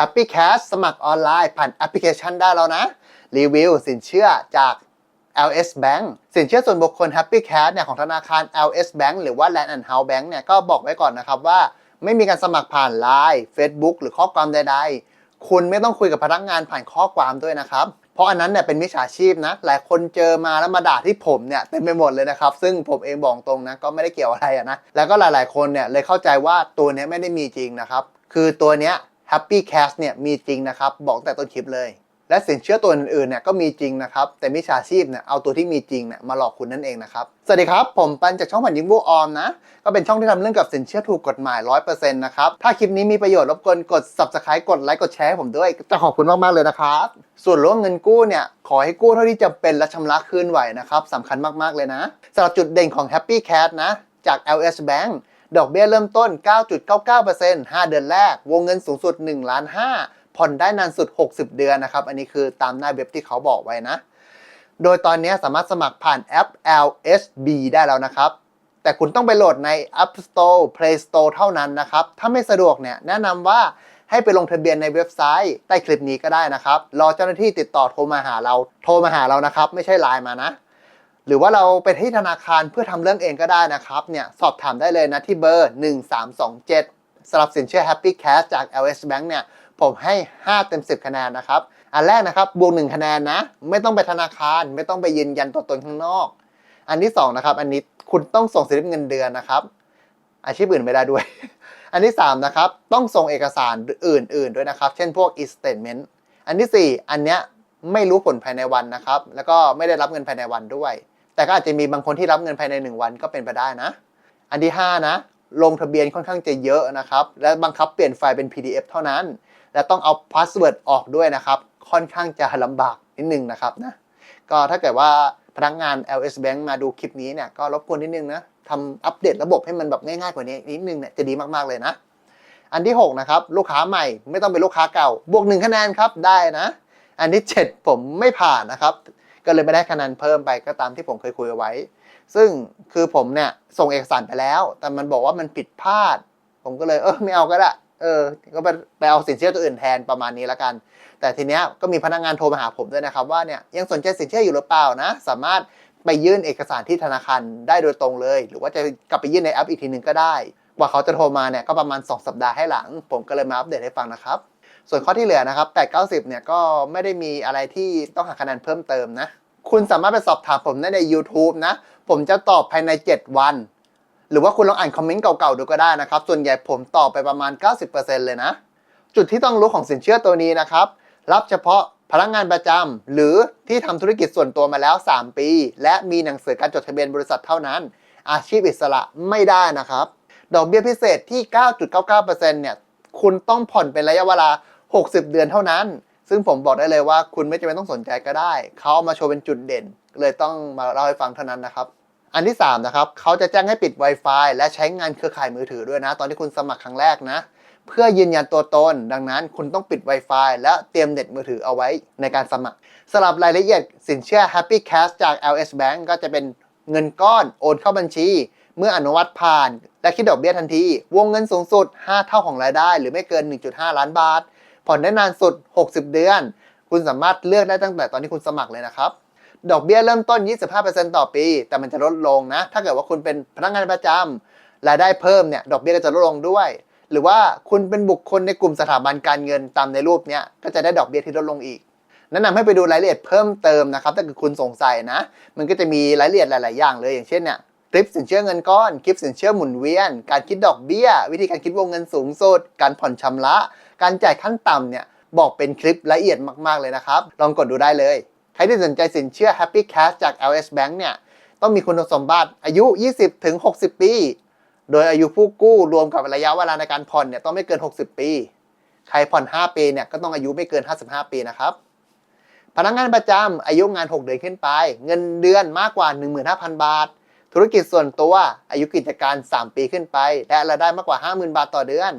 Happy Cash สมัครออนไลน์ผ่านแอปพลิเคชันได้แล้วนะ รีวิวสินเชื่อจาก LS Bank สินเชื่อส่วนบุคคล Happy Cash เนี่ยของธนาคาร LS Bank หรือว่า Land and House Bank เนี่ยก็บอกไว้ก่อนนะครับว่า ไม่มีการสมัครผ่าน Line Facebook หรือข้อความใด ๆ คุณไม่ต้องคุยกับพนักงานผ่านข้อความด้วยนะครับเพราะอันนั้นเนี่ยเป็นมิจฉาชีพนะ หลายคนเจอมาแล้วมาด่าที่ผมเนี่ยเต็มไปหมดเลยนะครับ ซึ่งผมเองบอกตรงนะก็ไม่ได้เกี่ยวอะไรนะ แล้วก็หลายๆ คนเนี่ยเลยเข้าใจว่าตัวเนี้ยไม่ได้มีจริงนะครับ คือตัวเนี้ย Happy Cash เนี่ยมีจริงนะครับ บอกแต่ต้นคลิปเลย และสินเชื่อตัวอื่นๆเนี่ยก็มีจริงนะครับ แต่มิจฉาชีพเนี่ยเอาตัวที่มีจริงเนี่ยมาหลอกคุณนั่นเองนะครับ สวัสดีครับ ผมปันจากช่องผันยิงบูออมนะ ก็เป็นช่องที่ทำเรื่องกับสินเชื่อถูกกฎหมาย 100%นะครับ ถ้าคลิปนี้มีประโยชน์รบกวนกด subscribe กดไลค์กดแชร์ให้ผมด้วย จะขอบคุณมากๆเลยนะครับ ส่วนเรื่องเงินกู้เนี่ยขอให้กู้เท่าที่จำเป็นและชำระคืนไหวนะครับสำคัญมากๆเลยนะสำหรับจุดเด่นของ Happy Cash นะจาก LS Bank ดอกเบี้ยเริ่มต้น 9.99% 5 เดือนแรก วงเงินสูงสุด1ล้าน5ผ่อนได้นานสุด 60 เดือนนะครับ อันนี้คือตามหน้าเว็บที่เขาบอกไว้นะ โดยตอนนี้สามารถสมัครผ่านแอป LSB ได้แล้วนะครับ แต่คุณต้องไปโหลดใน App Store Play Store เท่านั้นนะครับ ถ้าไม่สะดวกเนี่ยแนะนำว่าให้ไปลงทะเบียนในเว็บไซต์ใต้คลิปนี้ก็ได้นะครับ รอเจ้าหน้าที่ติดต่อโทรมาหาเรา โทรมาหาเรานะครับ ไม่ใช่ไลน์มานะ หรือว่าเราไปที่ธนาคารเพื่อทำเรื่องเองก็ได้นะครับเนี่ยสอบถามได้เลยนะที่เบอร์ 1327สำหรับสินเชื่อ Happy Cash จาก LS Bank เนี่ยผมให้ 5 เต็ม 10 คะแนนนะครับ อันแรกนะครับบวก1คะแนนนะ ไม่ต้องไปธนาคาร ไม่ต้องไปยืนยันตัวตนข้างนอก อันที่ 2 นะครับ อันนี้คุณต้องส่งสลิปเงินเดือนนะครับ อาชีพอื่นไม่ได้ด้วย อันที่ 3 นะครับ ต้องส่งเอกสารอื่น ๆ ด้วยนะครับ เช่นพวก e-statement อันทีสี่4 อันเนี้ยไม่รู้ผลภายในวันนะครับ แล้วก็ไม่ได้รับเงินภายในวันด้วย แต่ก็อาจจะมีบางคนที่รับเงินภายใน 1 วันก็เป็นไปได้นะ อันที่ 5 นะ ลงทะเบียนค่อนข้างจะเยอะนะครับ และบังคับเปลี่ยนไฟล์เป็น PDF เท่านั้น และต้องเอาพาสเวิร์ดออกด้วยนะครับ ค่อนข้างจะลำบากนิดนึงนะครับนะ ก็ถ้าเกิดว่าพนักงาน LS Bank มาดูคลิปนี้เนี่ยก็รบกวนนิดนึงนะทำอัปเดตระบบให้มันแบบง่ายๆกว่านี้นิดนึงเนี่ยจะดีมากๆเลยนะ อันที่ 6 นะครับ ลูกค้าใหม่ไม่ต้องเป็นลูกค้าเก่า บวก1คะแนนครับได้นะ อันที่ 7 ผมไม่ผ่านนะครับ ก็เลยไม่ได้คะแนนเพิ่มไปก็ตามที่ผมเคยคุยเอาไว้ ซึ่งคือผมเนี่ยส่งเอกสารไปแล้ว แต่มันบอกว่ามันผิดพลาด ผมก็เลยเออไม่เอาก็ได้เออ ก็ไปไปเอาสินเชื่อตัวอื่นแทนประมาณนี้แล้วกัน แต่ทีเนี้ยก็มีพนักงานโทรมาหาผมด้วยนะครับว่าเนี่ยยังสนใจสินเชื่ออยู่หรือเปล่านะ สามารถไปยื่นเอกสารที่ธนาคารได้โดยตรงเลย หรือว่าจะกลับไปยื่นในแอปอีกทีหนึ่งก็ได้ กว่าเขาจะโทรมาเนี่ยก็ประมาณ 2 สัปดาห์ให้หลัง ผมก็เลยมาอัปเดตให้ฟังนะครับ ส่วนข้อที่เหลือนะครับ8 90 เนี่ยก็ไม่ได้มีอะไรที่ต้องหาคะแนนเพิ่มเติมนะ คุณสามารถไปสอบถามผมได้ใน YouTube นะ ผมจะตอบภายใน 7 วัน หรือว่าคุณลองอ่านคอมเมนต์เก่าๆดูก็ได้นะครับ ส่วนใหญ่ผมตอบไปประมาณ 90%เลยนะ จุดที่ต้องรู้ของสินเชื่อตัวนี้นะครับ รับเฉพาะพนักงานประจำหรือที่ทำธุรกิจส่วนตัวมาแล้ว 3 ปี และมีหนังสือการจดทะเบียนบริษัทเท่านั้น อาชีพอิสระไม่ได้นะครับ ดอกเบี้ยพิเศษที่ 9.99%เนี่ย คุณต้องผ่อนเป็นระยะเวลา 60 เดือนเท่านั้น ซึ่งผมบอกได้เลยว่าคุณไม่จำเป็นต้องสนใจก็ได้ เขาเอามาโชว์เป็นจุดเด่น เลยต้องมาเล่าให้ฟังเท่านั้นนะครับ อันที่ 3 นะครับเขาจะแจ้งให้ปิด Wi-Fi และใช้งานเครือข่ายมือถือด้วยนะ ตอนที่คุณสมัครครั้งแรกนะเพื่อยืนยันตัวตน ดังนั้นคุณต้องปิด Wi-Fi และเตรียมเน็ตมือถือเอาไว้ในการสมัครสำหรับรายละเอียดสินเชื่อ Happy Cash จาก LS Bank ก็จะเป็นเงินก้อนโอนเข้าบัญชี เมื่ออนุมัติผ่าน และคิดดอกเบี้ยทันที วงเงินสูงสุด 5 เท่าของรายได้ หรือไม่เกิน 1.5 ล้านบาท ผ่อนได้นานสุด 60 เดือน คุณสามารถเลือกได้ตั้งแต่ตอนที่คุณสมัครเลยนะครับ ดอกเบี้ยเริ่มต้น 25%ต่อปี แต่มันจะลดลงนะ ถ้าเกิดว่าคุณเป็นพนักงานประจำรายได้เพิ่มเนี่ย ดอกเบี้ยก็จะลดลงด้วย หรือว่าคุณเป็นบุคคลในกลุ่มสถาบันการเงินตามในรูปเนี้ยก็จะได้ดอกเบี้ยที่ลดลงอีกแนะนำให้ไปดูรายละเอียดเพิ่มเติมนะครับถ้าเกิดคุณสงสัยนะ มันก็จะมีรายละเอียดหลาย ๆ อย่างเลยอย่างเช่นเนี่ยคลิปสินเชื่อเงินก้อน คลิปสินเชื่อหมุนเวียน การคิดดอกเบี้ย วิธีการคิดวงเงินสูงสุด การผ่อนชำระ การจ่ายขั้นต่ำเนี่ยบอกเป็นคลิปละเอียดมาก ๆ เลยนะครับ ลองกดดูได้เลย ใครที่สนใจสินเชื่อ Happy Cash จาก LS Bank เนี่ยต้องมีคุณสมบัติอายุ 20-60 ปี โดยอายุผู้กู้รวมกับระยะเวลาในการผ่อนเนี่ยต้องไม่เกิน 60 ปี ใครผ่อน 5 ปีเนี่ยก็ต้องอายุไม่เกิน 55 ปีนะครับ พนักงานประจำอายุงาน 6 เดือนขึ้นไป เงินเดือนมากกว่า 15,000 บาท ธุรกิจส่วนตัวอายุกิจการ 3 ปีขึ้นไป และรายได้มากกว่า 50,000 บาทต่อเดือน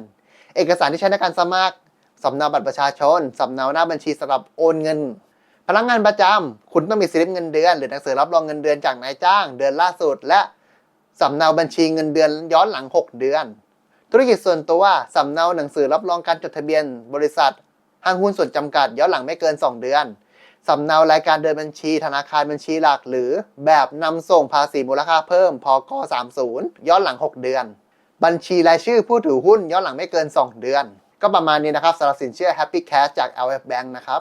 เอกสารที่ใช้ในการสมัครสำเนาบัตรประชาชนสำเนาหน้าบัญชีสำหรับโอนเงิน พนักงานประจำคุณต้องมีสลิปเงินเดือน หรือหนังสือรับรองเงินเดือนจากนายจ้าง เดือนล่าสุด และสำเนาบัญชีเงินเดือนย้อนหลัง 6 เดือน ธุรกิจส่วนตัวสำเนาหนังสือรับรองการจดทะเบียน บริษัทห้างหุ้นส่วนจำกัดย้อนหลังไม่เกิน 2 เดือนสำเนารายการเดินบัญชี ธนาคารบัญชีหลัก หรือแบบนำส่งภาษีมูลค่าเพิ่มพก30ย้อนหลัง 6 เดือน บัญชีรายชื่อผู้ถือหุ้นย้อนหลังไม่เกิน 2 เดือน ก็ประมาณนี้นะครับสำหรับสินเชื่อ Happy Cash จาก LF Bank นะครับ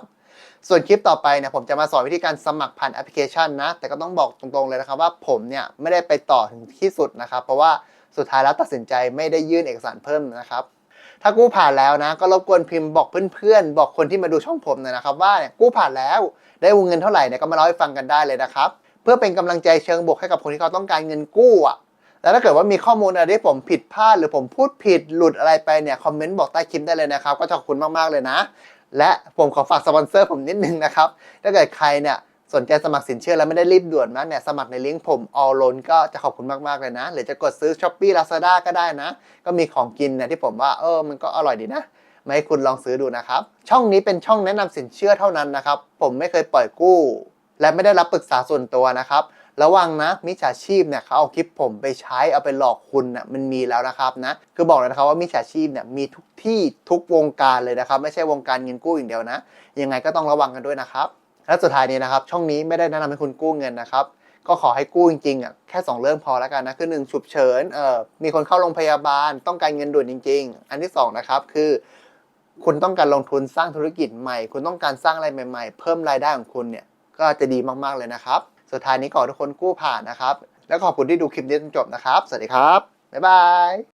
ส่วนคลิปต่อไปเนี่ยผมจะมาสอนวิธีการสมัครผ่านแอปพลิเคชันนะ แต่ก็ต้องบอกตรงๆเลยนะครับว่าผมเนี่ยไม่ได้ไปต่อถึงที่สุดนะครับ เพราะว่าสุดท้ายแล้วตัดสินใจไม่ได้ยื่นเอกสารเพิ่มนะครับ ถ้ากู้ผ่านแล้วนะ ก็รบกวนพิมพ์บอกเพื่อนๆ บอกคนที่มาดูช่องผมหน่อยนะครับ ว่าเนี่ยกู้ผ่านแล้วได้วงเงินเท่าไหร่เนี่ยก็มาเล่าให้ฟังกันได้เลยนะครับ เพื่อเป็นกำลังใจเชิงบวกให้กับคนที่เขาต้องการเงินกู้อะ แล้วถ้าเกิดว่ามีข้อมูลอะไรที่ผมผิดพลาดหรือผมพูดผิดหลุดอะไรไปเนี่ยคอมเมนต์บอกใต้คลิปได้เลยนะครับ ก็ขอบคุณมากๆเลยนะ และผมขอฝากสปอนเซอร์ผมนิดนึงนะครับ ถ้าเกิดใครเนี่ยสนใจสมัครสินเชื่อแล้วไม่ได้รีบด่วนมากเนี่ยสมัครในลิงก์ผม all loan ก็จะขอบคุณมาก ๆ เลยนะ หรือจะกดซื้อ Shopee Lazada ก็ได้นะ ก็มีของกินเนี่ยที่ผมว่าเออมันก็อร่อยดีนะมาให้คุณลองซื้อดูนะครับ ช่องนี้เป็นช่องแนะนำสินเชื่อเท่านั้นนะครับ ผมไม่เคยปล่อยกู้ และไม่ได้รับปรึกษาส่วนตัวนะครับ ระวังนะมิจฉาชีพเนี่ยเขาเอาคลิปผมไปใช้เอาไปหลอกคุณน่ะมันมีแล้วนะครับนะคือบอกเลยนะครับว่ามิจฉาชีพเนี่ยมีทุกที่ทุกวงการเลยนะครับ ไม่ใช่วงการเงินกู้อย่างเดียวนะ ยังไงก็ต้องระวังกันด้วยนะครับ และสุดท้ายนี้นะครับ ช่องนี้ไม่ได้แนะนำให้คุณกู้เงินนะครับก็ขอให้กู้จริงๆอะแค่ 2 เรื่องพอแล้วกันนะคือหนึ่งฉุกเฉินเอ่อมีคนเข้าโรงพยาบาล ต้องการเงินด่วนจริง ๆ อันที่สองนะครับคือ คุณต้องการลงทุนสร้างธุรกิจใหม่ คุณต้องการสร้างอะไรใหม่ ๆ เพิ่มรายได้ของคุณเนี่ยก็จะดีมากๆเลยนะครับ สุดท้ายนี้ขอทุกคนกู้ผ่านนะครับ แล้วขอบคุณที่ดูคลิปนี้จนจบนะครับ สวัสดีครับ บ๊ายบาย